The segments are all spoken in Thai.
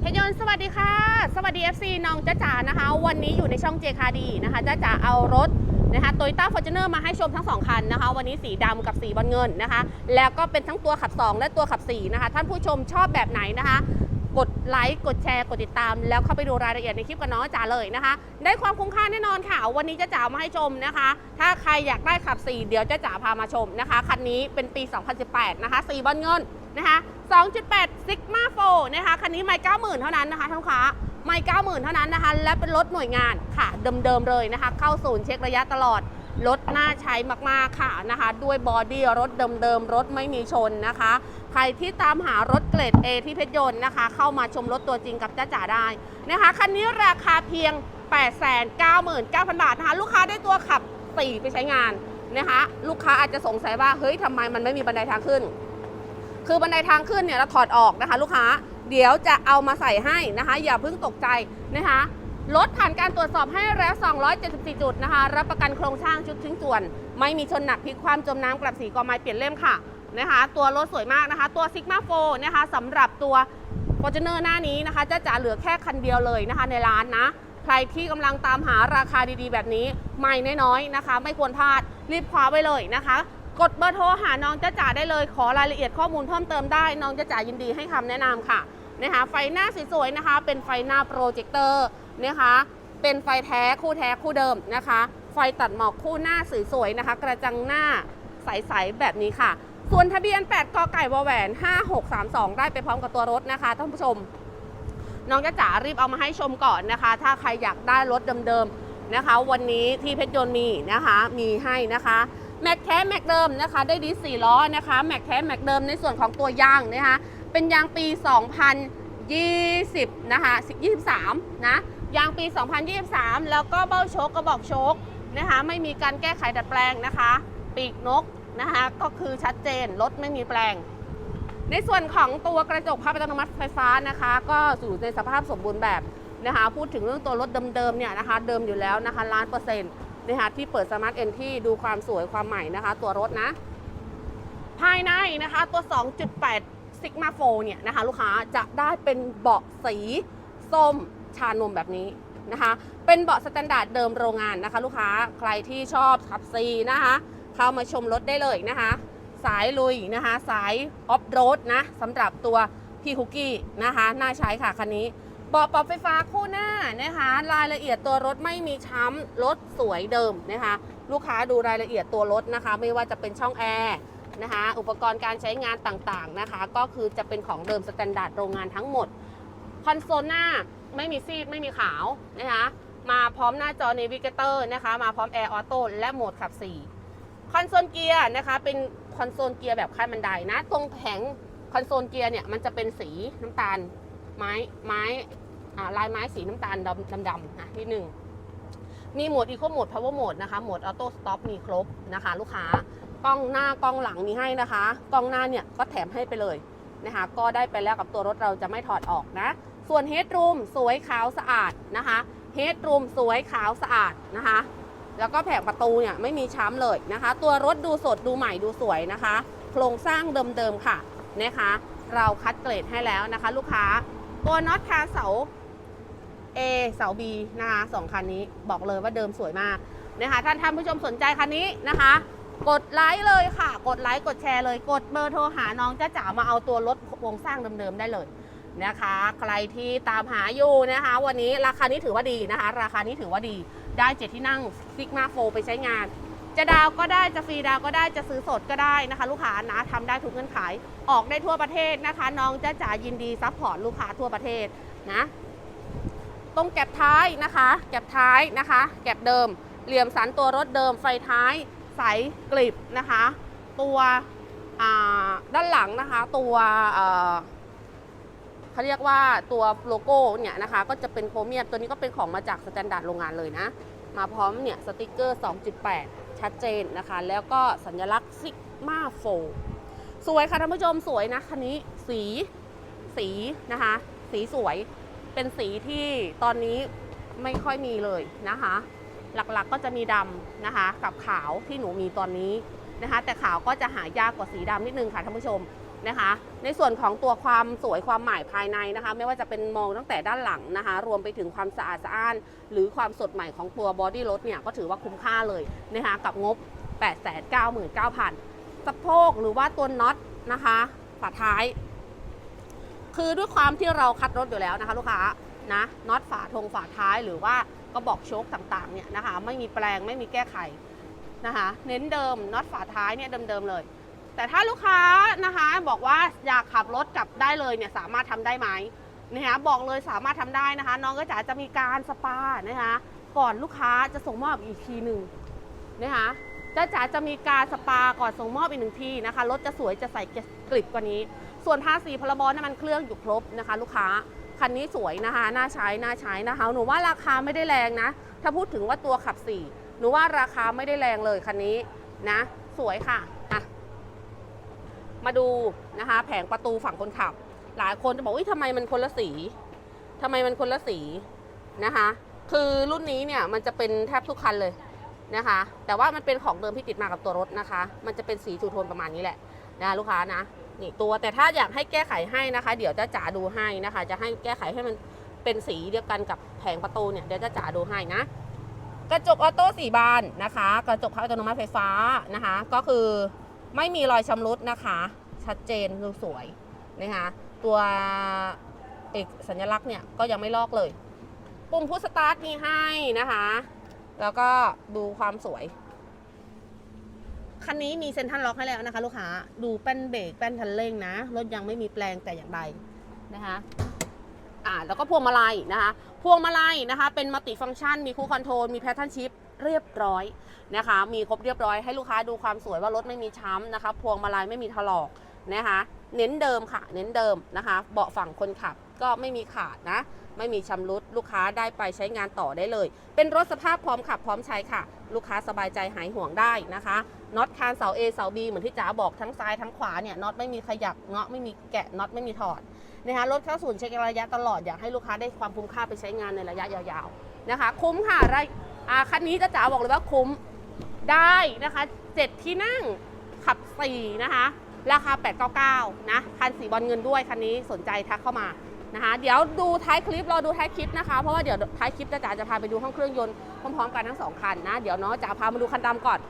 เพยนต์สวัสดีค่ะ สวัสดี FC น้องจ้าจ๋านะคะ วันนี้อยู่ในช่อง JKD นะคะจ้าจ๋าเอารถนะคะโตโยต้าฟอร์จูเนอร์มาให้ชมทั้งสองคันนะคะ วันนี้สีดำกับสีบอลเงินนะคะ แล้วก็เป็นทั้งตัวขับ 2 และตัวขับ 4 นะคะ ท่านผู้ชมชอบแบบไหนนะคะ กดไลค์กดแชร์ กดติดตาม แล้วเข้าไปดูรายละเอียดในคลิปกับน้องจ๋าเลยนะคะ ได้ความคุ้มค่าแน่นอนค่ะ วันนี้จ้าจ๋ามาให้ชมนะคะ ถ้าใครอยากได้ขับ 4 เดี๋ยวจ้าจ๋าพามาชมนะคะคันนี้เป็นปี 2018 นะคะสีบอลเงิน นะคะ2.8 Sigma 4นะคะ คันนี้ไม่90,000 เท่านั้นนะคะท่านค้าไม่90,000 เท่านั้นนะคะ และเป็นรถหน่วยงานค่ะ เดิมๆเลยนะคะ เข้าศูนย์เช็คระยะตลอด รถน่าใช้มากๆค่ะนะคะ ด้วยบอดี้รถเดิมๆ รถไม่มีชนนะคะ ใครที่ตามหารถเกรด A ที่เพชรยนต์นะคะ เข้ามาชมรถตัวจริงกับจ้าจ๋าได้นะคะ คันนี้ราคาเพียง 899,000 บาทนะคะ ลูกค้าได้ตัวขับ 4 ไปใช้งานนะคะ ลูกค้าอาจจะสงสัยว่า เฮ้ยทำไมมันไม่มีบันไดทางขึ้น คือบันไดทางขึ้นเนี่ยเราถอดออกนะคะ ลูกค้า เดี๋ยวจะเอามาใส่ให้นะคะ อย่าเพิ่งตกใจนะคะรถผ่านการตรวจสอบให้แล้ว 274 จุดนะคะ รับประกันโครงสร้างชุดชิ้นส่วน ไม่มีชนหนักพลิกความจมน้ำกลับสีกอไม้เปลี่ยนเล่มค่ะนะคะ ตัวรถสวยมากนะคะ ตัว Sigma 4นะคะสำหรับตัว f o r t u n e r หน้านี้นะคะ จะจ๋าเหลือแค่คันเดียวเลยนะคะ ในร้านนะ ใครที่กำลังตามหาราคาดีๆ แบบนี้ ไม่น้อยๆนะคะ ไม่ควรพลาดรีบคว้าไว้เลยนะคะ กดเบอร์โทรหาน้องจ้าจ๋าได้เลย ขอรายละเอียดข้อมูลเพิ่มเติมได้ น้องจ้าจ๋ายินดีให้คำแนะนำค่ะนะคะไฟหน้าสวยๆนะคะ เป็นไฟหน้าโปรเจคเตอร์นะคะเป็นไฟแท้คู่แท้คู่เดิมนะคะ ไฟตัดหมอกคู่หน้าสวยๆนะคะ กระจังหน้าใสๆแบบนี้ค่ะ ส่วนทะเบียน 8กไก่วแหวน 5632 ได้ไปพร้อมกับตัวรถนะคะท่านผู้ชม น้องจ้าจ๋ารีบเอามาให้ชมก่อนนะคะ ถ้าใครอยากได้รถเดิมๆนะคะ วันนี้ที่เพชรยนต์มีนะคะมีให้นะคะ แม็กแท้แม็กเดิมนะคะ ได้ดีสี่ล้อนะคะแม็กแท้แม็กเดิมในส่วนของตัวยางนะคะ เป็นยางปี 2020 นะคะ 23 นะ ยางปี 2023 แล้วก็เบ้าโชคกระบอกโชคนะคะ ไม่มีการแก้ไขดัดแปลงนะคะ ปีกนกนะคะ ก็คือชัดเจน รถไม่มีแปลง ในส่วนของตัวกระจกภาพอัตโนมัติไฟฟ้านะคะ ก็อยู่ในสภาพสมบูรณ์แบบนะคะ พูดถึงเรื่องตัวรถเดิมๆเนี่ยนะคะ เดิมอยู่แล้วนะคะล้านเปอร์เซ็นต์ นะคะที่เปิดสมาร์ทเอนที่ดูความสวยความใหม่นะคะ ตัวรถนะ ภายในนะคะตัว 2.8 Sigma 4เนี่ยนะคะ ลูกค้าจะได้เป็นเบาะสีส้มชานมแบบนี้นะคะ เป็นเบาะสแตนดาร์ดเดิมโรงงานนะคะ ลูกค้าใครที่ชอบขับซีนะคะ เข้ามาชมรถได้เลยนะคะ สายลุยนะคะ สายออฟโรดนะสำหรับตัวพี่คุกกี้นะคะ น่าใช้ค่ะคันนี้ เบาะปรับไฟฟ้าคู่หน้านะคะ รายละเอียดตัวรถไม่มีช้ำรถสวยเดิมนะคะ ลูกค้าดูรายละเอียดตัวรถนะคะ ไม่ว่าจะเป็นช่องแอร์นะคะ อุปกรณ์การใช้งานต่างๆนะคะ ก็คือจะเป็นของเดิมสแตนดาร์ดโรงงานทั้งหมด คอนโซลหน้าไม่มีซีดไม่มีขาวนะคะ มาพร้อมหน้าจอ Navigator นะคะ มาพร้อม Air Auto และโหมดขับ 4 คอนโซลเกียร์นะคะ เป็นคอนโซลเกียร์แบบขั้นบันไดนะ ตรงแผงคอนโซลเกียร์เนี่ยมันจะเป็นสีน้ำตาลไม้ไม้ ลายไม้สีน้ำตาลดำดำๆนะนิดหนึ่งมีโหมด Eco Mode Power Mode นะคะโหมด Auto Stop มีครบนะคะ ลูกค้ากล้องหน้ากล้องหลังมีให้นะคะ กล้องหน้าเนี่ยก็แถมให้ไปเลยนะคะ ก็ได้ไปแล้วกับตัวรถเราจะไม่ถอดออกนะ ส่วน Headroom สวยขาวสะอาดนะคะ Headroom สวยขาวสะอาดนะคะ แล้วก็แผงประตูเนี่ยไม่มีช้ำเลยนะคะ ตัวรถดูสดดูใหม่ดูสวยนะคะ โครงสร้างเดิมๆค่ะนะคะ เราคัดเกรดให้แล้วนะคะ ลูกค้าตัวน็อตคาเสา A เสา B นะคะสองคันนี้บอกเลยว่าเดิมสวยมากนะคะท่านท่านผู้ชมสนใจคันนี้นะคะ กดไลค์เลยค่ะ กดไลค์กดแชร์เลย กดเบอร์โทรหาน้องจ้าจ๋ามาเอาตัวรถโครงสร้างเดิมๆได้เลยนะคะ ใครที่ตามหาอยู่นะคะ วันนี้ราคานี้ถือว่าดีนะคะ ราคานี้ถือว่าดีได้เจ็ดที่นั่งซิกมาโฟไปใช้งาน จะดาวก็ได้จะฟรีดาวก็ได้จะซื้อสดก็ได้นะคะ ลูกค้านะทำได้ทุกเงื่อนไขออกได้ทั่วประเทศนะคะ น้องจ้าจ๋ายินดีซัพพอร์ตลูกค้าทั่วประเทศนะ ตรงแก็บท้ายนะคะ แก็บท้ายนะคะ แก็บเดิม เหลี่ยมสันตัวรถเดิม ไฟท้ายใสกริบนะคะ ตัวด้านหลังนะคะ ตัวเอ่อเขาเรียกว่าตัวโลโก้เนี่ยนะคะ ก็จะเป็นโครเมียมตัวนี้ก็เป็นของมาจากสแตนดาร์ดโรงงานเลยนะ มาพร้อมเนี่ยสติกเกอร์ 2.8 ชัดเจนนะคะ แล้วก็สัญลักษณ์ซิกมาโฟสวยค่ะท่านผู้ชมสวยนะคันนี้สีสีนะคะ สีสวย เป็นสีที่ตอนนี้ไม่ค่อยมีเลยนะคะ หลักๆก็จะมีดำนะคะ กับขาวที่หนูมีตอนนี้นะคะ แต่ขาวก็จะหายากกว่าสีดำนิดนึงค่ะท่านผู้ชมนะคะ ในส่วนของตัวความสวยความหมายภายในนะคะ ไม่ว่าจะเป็นมองตั้งแต่ด้านหลังนะคะ รวมไปถึงความสะอาดสะอ้าน หรือความสดใหม่ของตัวบอดี้รถเนี่ยก็ถือว่าคุ้มค่าเลยนะคะกับงบ 899,000สะโพกหรือว่าตัวน็อตนะคะฝาท้าย คือด้วยความที่เราคัดรถอยู่แล้วนะคะ ลูกค้านะน็อตฝาทงฝาท้ายหรือว่ากระบอกโชคต่างๆเนี่ยนะคะไม่มีแปลงไม่มีแก้ไขนะคะเน้นเดิมน็อตฝาท้ายเนี่ยเดิมๆเลย แต่ถ้าลูกค้านะคะบอกว่าอยากขับรถกลับได้เลยเนี่ยสามารถทำได้ไหมนะคะบอกเลยสามารถทำได้นะคะ น้องก็จะจะมีการสปานะคะก่อนลูกค้าจะส่งมอบอีกทีหนึ่งนะคะจ้าจ๋าจะมีการสปาก่อนส่งมอบอีกหนึ่งทีนะคะรถจะสวยจะใส่กลิบกว่านี้ ส่วนภาษีพรบน้ำมันเครื่องอยู่ครบนะคะ ลูกค้าคันนี้สวยนะคะ น่าใช้ น่าใช้นะคะ หนูว่าราคาไม่ได้แรงนะ ถ้าพูดถึงว่าตัวขับสี่หนูว่าราคาไม่ได้แรงเลยคันนี้นะ สวยค่ะอะ มาดูนะคะ แผงประตูฝั่งคนขับ หลายคนจะบอกว่าทำไมมันคนละสีทำไมมันคนละสีนะคะ คือรุ่นนี้เนี่ยมันจะเป็นแทบทุกคันเลยนะคะ แต่ว่ามันเป็นของเดิมที่ติดมากับตัวรถนะคะ มันจะเป็นสีทูโทนประมาณนี้แหละนะลูกค้านะ นี่ตัวแต่ถ้าอยากให้แก้ไขให้นะคะ เดี๋ยวจะจ๋าดูให้นะคะ จะให้แก้ไขให้มันเป็นสีเดียวกันกับแผงประตูเนี่ยเดี๋ยวจะจ๋าดูให้นะ กระจกออโต้สี่บานนะคะ กระจกพับอัตโนมัติไฟฟ้านะคะ ก็คือไม่มีรอยชำรุดนะคะ ชัดเจนดูสวยนะคะตัวเอกสัญลักษณ์เนี่ยก็ยังไม่ลอกเลย ปุ่มพุชสตาร์ทมีให้นะคะ แล้วก็ดูความสวย คันนี้มีเซ็นทรัลล็อกให้แล้วนะคะ ลูกค้าดูแป้นเบรกแป้นคันเร่งนะ รถยังไม่มีแปลงแต่อย่างใดนะคะอ่าแล้วก็พวงมาลัยนะคะ พวงมาลัยนะคะ เป็นมัลติฟังก์ชัน มีคู่คอนโทรล มีแพทเทิร์นชิพเรียบร้อยนะคะ มีครบเรียบร้อยให้ลูกค้าดูความสวยว่ารถไม่มีช้ำนะคะ พวงมาลัยไม่มีถลอกนะคะ เน้นเดิมค่ะ เน้นเดิมนะคะ เบาะฝั่งคนขับก็ไม่มีขาดนะ ไม่มีชำรุด ลูกค้าได้ไปใช้งานต่อได้เลย เป็นรถสภาพพร้อมขับพร้อมใช้ค่ะ ลูกค้าสบายใจหายห่วงได้นะคะน็อตคานเสา A เสา B เหมือนที่จ๋าบอกทั้งซ้ายทั้งขวาเนี่ยน็อตไม่มีขยับเงาะไม่มีแกะน็อตไม่มีถอดนะคะรถเข้าศูนย์เช็คระยะตลอดอยากให้ลูกค้าได้ความคุ้มค่าไปใช้งานในระยะยาวๆนะคะ คุ้มค่ะไรคันนี้จะจ๋าบอกเลยว่าคุ้มได้นะคะ7ที่นั่งขับ4นะคะราคา 899 นะ คันสีบอลเงินด้วย คันนี้สนใจทักเข้ามา นะคะเดี๋ยวดูท้ายคลิปรอดูท้ายคลิปนะคะ เพราะว่าเดี๋ยวท้ายคลิปจะจ๋าจะพาไปดูห้องเครื่องยนต์พร้อมๆกันทั้งสองคันนะ เดี๋ยวเนาะจ๋าพามาดูคันดำก่อน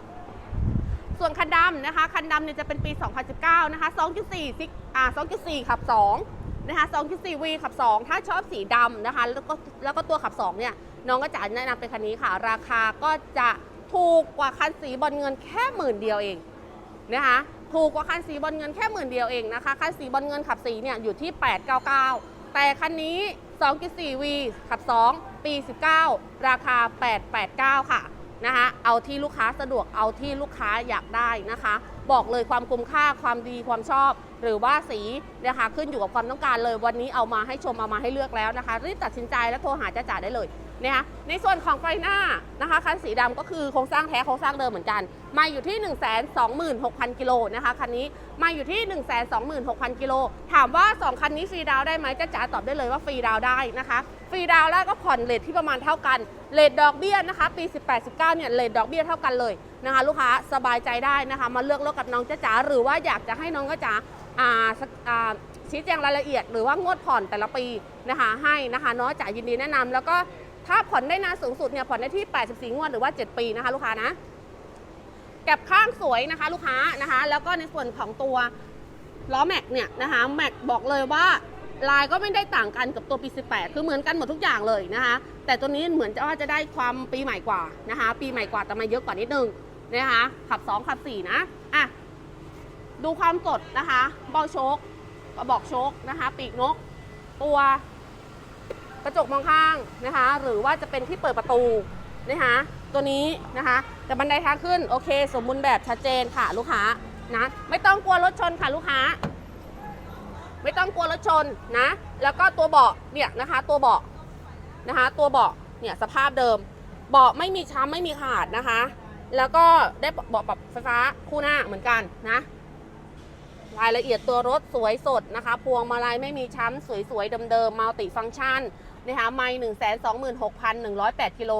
ส่วนคันดำนะคะ คันดำเนี่ยจะเป็นปี 2019 นะคะ 2.4ซิกอ่า2.4 ขับ 2 นะคะ 2.4V ขับ 2 ถ้าชอบสีดำนะคะ แล้วก็แล้วก็ตัวขับ 2 เนี่ย น้องก็จะแนะนำเป็นคันนี้ค่ะ ราคาก็จะถูกกว่าคันสีบอลเงินแค่หมื่นเดียวเองนะคะถูกกว่าคันสีบอลเงินแค่หมื่นเดียวเองนะคะคันสีบอลเงินขับสีเนี่ยอยู่ที่ 899 แต่คันนี้ 2.4V ขับ 2 ปี 19 ราคา 889 ค่ะนะคะเอาที่ลูกค้าสะดวกเอาที่ลูกค้าอยากได้นะคะ บอกเลยความคุ้มค่าความดีความชอบ หรือว่าสีนะคะขึ้นอยู่กับความต้องการเลยวันนี้เอามาให้ชมเอามาให้เลือกแล้วนะคะ รีบตัดสินใจและโทรหาจ้าจ๋าได้เลย นะคะในส่วนของไฟหน้านะคะคันสีดำก็คือโครงสร้างแท้โครงสร้างเดิมเหมือนกัน มาอยู่ที่ 126,000กิโลนะคะคันนี้มาอยู่ที่ 126,000กิโลถามว่า 2 คันนี้ฟรีดาวได้ไหมจ้าจ๋าตอบได้เลยว่าฟรีดาวได้นะคะ ฟรีดาวแล้วก็ผ่อนเลทที่ประมาณเท่ากันเลทดอกเบี้ยนะคะ ปี 18-19เนี่ยเลทดอกเบี้ยเท่ากันเลยนะคะ ลูกค้าสบายใจได้นะคะ มาเลือกรถกับน้องจ้าจ๋าหรือว่าอยากจะให้น้องจ้าจ๋าอ่าสักอ่าชี้แจงรายละเอียดหรือว่างวดผ่อนแต่ละปีนะคะ ให้นะคะน้องจ๋ายินดีแนะนำแล้วก็ ถ้าผ่อนได้นานสูงสุดเนี่ยผ่อนได้ที่ 84 งวดหรือว่า 7 ปีนะคะ ลูกค้านะแก็บข้างสวยนะคะ ลูกค้านะคะ แล้วก็ในส่วนของตัวล้อแม็กเนี่ยนะคะแม็กบอกเลยว่าลายก็ไม่ได้ต่างกันกับตัวปี 18 คือเหมือนกันหมดทุกอย่างเลยนะคะ แต่ตัวนี้เหมือนจะว่าจะได้ความปีใหม่กว่านะคะ ปีใหม่กว่าแต่มาเยอะกว่านิดนึงนะคะ ขับ 2 ขับ 4 นะอะดูความสดนะคะ เบาโชคกระบอกโชคนะคะ ปีกนก ตัว กระจกมองข้างนะคะ หรือว่าจะเป็นที่เปิดประตูนะคะ ตัวนี้นะคะ แต่บันไดทางขึ้นโอเค สมบูรณ์แบบชัดเจนค่ะลูกค้านะไม่ต้องกลัวรถชนค่ะลูกค้า ไม่ต้องกลัวรถชนนะ แล้วก็ตัวเบาะเนี่ยนะคะ ตัวเบาะนะคะ ตัวเบาะเนี่ยสภาพเดิม เบาะไม่มีช้ำไม่มีขาดนะคะ แล้วก็ได้เบาะปรับไฟฟ้าคู่หน้าเหมือนกันนะรายละเอียดตัวรถสวยสดนะคะ พวงมาลัยไม่มีช้ำสวยๆเดิมๆมัลติฟังก์ชัน นะคะไม่หนึ่งแสนสองหมื่นหกพันหนึ่งร้อยแปดกิโล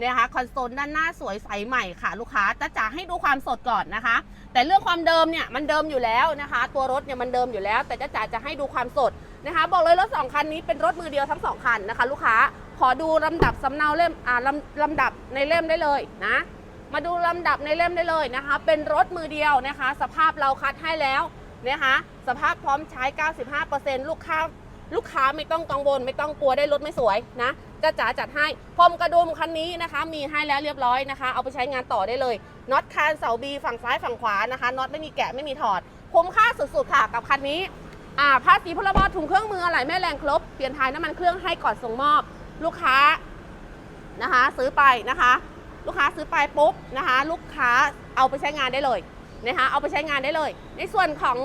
นะคะคอนโซลด้านหน้าสวยใสใหม่ค่ะ ลูกค้าจะจะให้ดูความสดก่อนนะคะ แต่เรื่องความเดิมเนี่ยมันเดิมอยู่แล้วนะคะ ตัวรถเนี่ยมันเดิมอยู่แล้ว แต่จะจ๋าจะให้ดูความสดนะคะ บอกเลยรถสองคันนี้เป็นรถมือเดียวทั้งสองคันนะคะ ลูกค้าขอดูลำดับสำเนาเล่มอ่าลำลำดับในเล่มได้เลยนะ มาดูลำดับในเล่มได้เลยนะคะ เป็นรถมือเดียวนะคะ สภาพเราคัดให้แล้วนะคะสภาพพร้อมใช้ 95%ลูกค้า ลูกค้าไม่ต้องกังวลไม่ต้องกลัวได้รถไม่สวยนะจะจ๋าจัดให้พรมกระดุมคันนี้นะคะ มีให้แล้วเรียบร้อยนะคะ เอาไปใช้งานต่อได้เลยน็อตคานเสาบีฝั่งซ้ายฝั่งขวานะคะน็อตไม่มีแกะไม่มีถอดคุ้มค่าสุดๆค่ะกับคันนี้อ่าภาษีพรบถุงเครื่องมืออะไรแม่แรงครบเปลี่ยนถ่ายน้ำมันเครื่องให้ก่อนส่งมอบ ลูกค้านะคะ ซื้อไปนะคะ ลูกค้าซื้อไปปุ๊บนะคะ ลูกค้าเอาไปใช้งานได้เลยนะคะเอาไปใช้งานได้เลย ในส่วนของ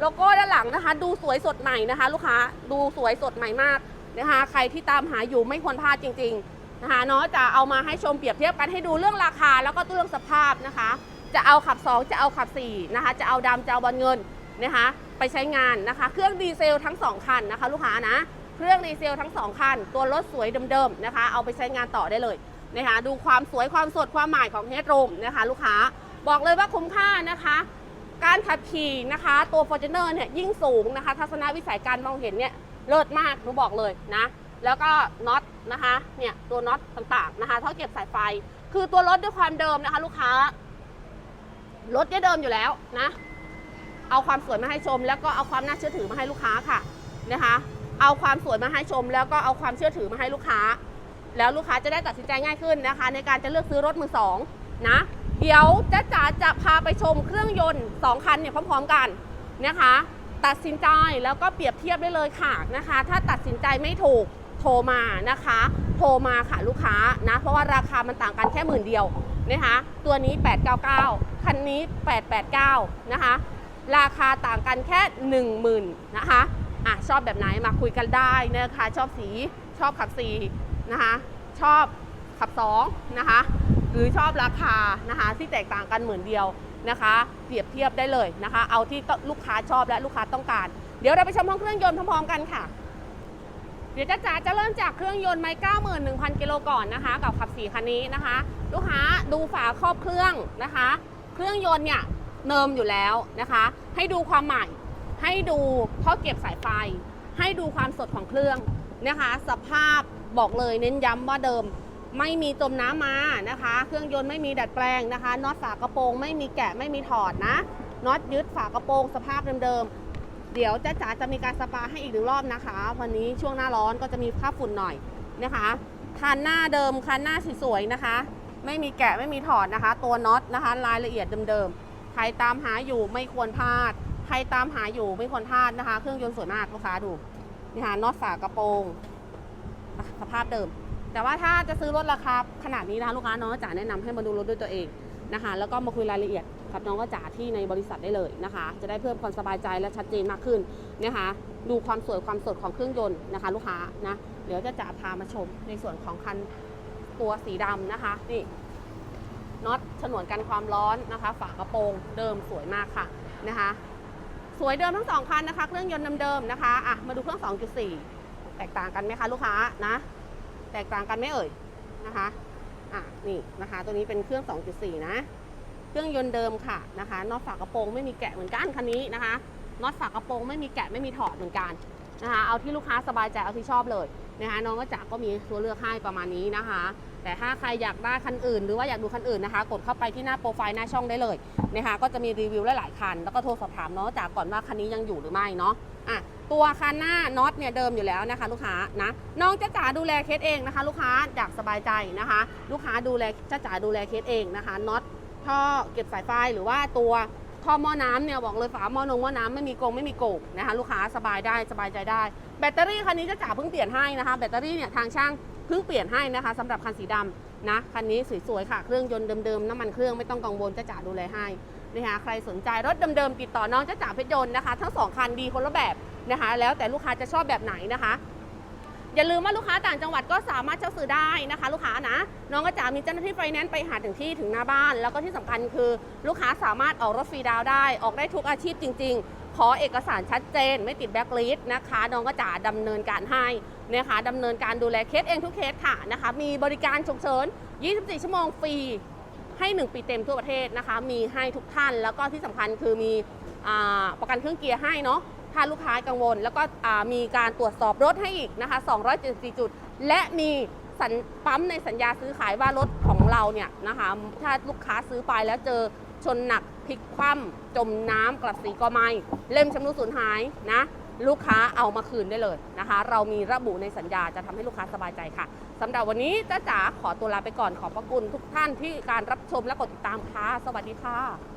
โลโก้ด้านหลังนะคะ ดูสวยสดใหม่นะคะ ลูกค้าดูสวยสดใหม่มากนะคะ ใครที่ตามหาอยู่ไม่ควรพลาดจริง ๆนะคะเนาะจะเอามาให้ชมเปรียบเทียบกันให้ดูเรื่องราคาแล้วก็เรื่องสภาพนะคะ จะเอาขับ 2 จะเอาขับ4นะคะ จะเอาดำจะเอาบอลเงินนะคะ ไปใช้งานนะคะ เครื่องดีเซลทั้งสองคันนะคะ ลูกค้านะเครื่องดีเซลทั้งสองคัน ตัวรถสวยเดิมๆนะคะ เอาไปใช้งานต่อได้เลยนะคะ ดูความสวยความสดความใหม่ของเฮด r ูมนะคะ ลูกค้าบอกเลยว่าคุ้มค่านะคะ การขับขี่นะคะ ตัว f o r t u n e r เนี่ยยิ่งสูงนะคะ ทัศนวิสัยการมองเห็นเนี่ยเลิศมากหนูบอกเลยนะ แล้วก็น็อตนะคะเนี่ยตัวน็อตต่างๆนะคะท่อเก็บสายไฟ คือตัวรถด้วยความเดิมนะคะ ลูกค้ารถเนี่ยเดิมอยู่แล้วนะ เอาความสวยมาให้ชม แล้วก็เอาความน่าเชื่อถือมาให้ลูกค้าค่ะนะคะ เอาความสวยมาให้ชม แล้วก็เอาความเชื่อถือมาให้ลูกค้า แล้วลูกค้าจะได้ตัดสินใจง่ายขึ้นนะคะ ในการจะเลือกซื้อรถมือสองนะ เดี๋ยวจ๊ะจ๋าจะพาไปชมเครื่องยนต์ 2 คันเนี่ยพร้อม ๆกันนะคะ ตัดสินใจแล้วก็เปรียบเทียบได้เลยค่ะนะคะ ถ้าตัดสินใจไม่ถูกโทรมานะคะ โทรมาค่ะลูกค้านะ เพราะว่าราคามันต่างกันแค่หมื่นเดียวนะคะ ตัวนี้ 899 คันนี้ 889 นะคะ ราคาต่างกันแค่ 10,000นะคะอะชอบแบบไหนมาคุยกันได้นะคะ ชอบสีชอบขับสีนะคะ ชอบขับ2นะคะ หรือชอบราคานะคะที่แตกต่างกันหมื่นเดียวนะคะเปรียบเทียบได้เลยนะคะ เอาที่ลูกค้าชอบและลูกค้าต้องการ เดี๋ยวเราไปชมห้องเครื่องยนต์พร้อมๆกันค่ะ เดี๋ยวจ้าจ๋าจะเริ่มจากเครื่องยนต์ไม้91,000 กิโลก่อนนะคะ กับขับสีคันนี้นะคะ ลูกค้าดูฝาครอบเครื่องนะคะ เครื่องยนต์เนี่ยเนิมอยู่แล้วนะคะ ให้ดูความใหม่ ให้ดูท่อเก็บสายไฟ ให้ดูความสดของเครื่องนะคะ สภาพบอกเลยเน้นย้ำว่าเดิม ไม่มีจมน้ำมานะคะ เครื่องยนต์ไม่มีดัดแปลงนะคะน็อตฝากระโปรงไม่มีแกะไม่มีถอดนะน็อตยึดฝากระโปรงสภาพเดิมๆเดี๋ยวจ้าจ๋าจะมีการสปาให้อีกหนึ่งรอบนะคะ วันนี้ช่วงหน้าร้อนก็จะมีค่าฝุ่นหน่อยนะคะคันหน้าเดิมคันหน้าสวยๆนะคะ ไม่มีแกะไม่มีถอดนะคะ ตัวน็อตนะคะ รายละเอียดเดิมๆใครตามหาอยู่ไม่ควรพลาดใครตามหาอยู่ไม่ควรพลาดนะคะ เครื่องยนต์สวยมากลูกค้าดูนี่ค่ะน็อตฝากระโปรงสภาพเดิม แต่ว่าถ้าจะซื้อรถราคาขนาดนี้นะคะลูกค้าน้องจ๋าแนะนำให้มาดูรถด้วยตัวเองนะคะ แล้วก็มาคุยรายละเอียดกับน้องก็จ๋าที่ในบริษัทได้เลยนะคะ จะได้เพิ่มความสบายใจและชัดเจนมากขึ้นนะคะ ดูความสวยความสดของเครื่องยนต์นะคะ ลูกค้านะเดี๋ยวจะจ๋าพามาชมในส่วนของคันตัวสีดำนะคะนี่น็อตฉนวนกันความร้อนนะคะ ฝากระโปรงเดิมสวยมากค่ะนะคะ สวยเดิมทั้งสองคันนะคะ เครื่องยนต์เดิมๆนะคะอะมาดูเครื่อง 2.4 แตกต่างกันไหมคะลูกค้านะ แตกต่างกันไม่เอ่ยนะคะอะนี่นะคะตัวนี้เป็นเครื่อง 2.4 นะ เครื่องยนต์เดิมค่ะนะคะน็อตฝากระโปรงไม่มีแกะเหมือนกันคันนี้นะคะน็อตฝากระโปรงไม่มีแกะไม่มีถอดเหมือนกันนะคะเอาที่ลูกค้าสบายใจเอาที่ชอบเลยนะคะน้องก็จากก็มีตัวเลือกให้ประมาณนี้นะคะ แต่ถ้าใครอยากได้คันอื่น หรือว่าอยากดูคันอื่นนะคะ กดเข้าไปที่หน้าโปรไฟล์หน้าช่องได้เลยนะคะก็จะมีรีวิวหลายๆคัน แล้วก็โทรสอบถามเน้องจากก่อนว่าคันนี้ยังอยู่หรือไม่เนาะอะตัวคันหน้าน็อตเนี่ยเดิมอยู่แล้วนะคะ ลูกค้านะน้องจ้าจ๋าดูแลเคสเองนะคะ ลูกค้าอยากสบายใจนะคะ ลูกค้าดูแลจ้าจ๋าดูแลเคสเองนะคะน็อตท่อเก็บสายไฟหรือว่าตัวท่อหม้อน้ำเนี่ยบอกเลยฝาหม้อนงหม้อน้ำไม่มีกงไม่มีโกกนะคะ ลูกค้าสบายได้สบายใจได้ แบตเตอรี่คันนี้จ้าจ๋าเพิ่งเปลี่ยนให้นะคะ แบตเตอรี่เนี่ยทางช่าง เพิ่งเปลี่ยนให้นะคะสำหรับคันสีดำนะคันนี้สวยๆค่ะเครื่องยนต์เดิมๆน้ำมันเครื่องไม่ต้องกังวลจ้าจ๋าดูแลให้นะคะใครสนใจรถเดิมๆติดต่อน้องจ้าจ๋าเพชรยนต์นะคะ ทั้งสองคันดีคนละแบบนะคะ แล้วแต่ลูกค้าจะชอบแบบไหนนะคะ อย่าลืมว่าลูกค้าต่างจังหวัดก็สามารถเช่าซื้อได้นะคะ ลูกค้านะ น้องก็จะมีเจ้าหน้าที่ไฟแนนซ์ไปหาถึงที่ถึงหน้าบ้าน แล้วก็ที่สำคัญคือลูกค้าสามารถออกรถฟรีดาวได้ ออกได้ทุกอาชีพจริง ๆ ขอเอกสารชัดเจน ไม่ติดแบ็คลิสต์นะคะ น้องก็จะดำเนินการให้นะคะดำเนินการดูแลเคสเองทุกเคสค่ะนะคะ มีบริการฉุกเฉิน 24 ชั่วโมงฟรีให้ 1 ปีเต็มทั่วประเทศนะคะ มีให้ทุกท่านแล้วก็ที่สำคัญคือมีอประกันเครื่องเกียร์ให้เนาะถ้าลูกค้ากังวล แล้วก็มีการตรวจสอบรถให้อีกนะคะ274 จุด และมีสัญปั๊มในสัญญาซื้อขายว่ารถของเราเนี่ยนะคะถ้าลูกค้าซื้อไปแล้วเจอชนหนัก พลิกคว่ำจมน้ำกลับสีก็ไม่เล่มชำรุดสูญหายนะ ลูกค้าเอามาคืนได้เลยนะคะ เรามีระบุในสัญญาจะทำให้ลูกค้าสบายใจค่ะสำหรับวันนี้จ้าจ๋าขอตัวลาไปก่อนขอบพระคุณทุกท่านที่การรับชมและกดติดตามค่ะ สวัสดีค่ะ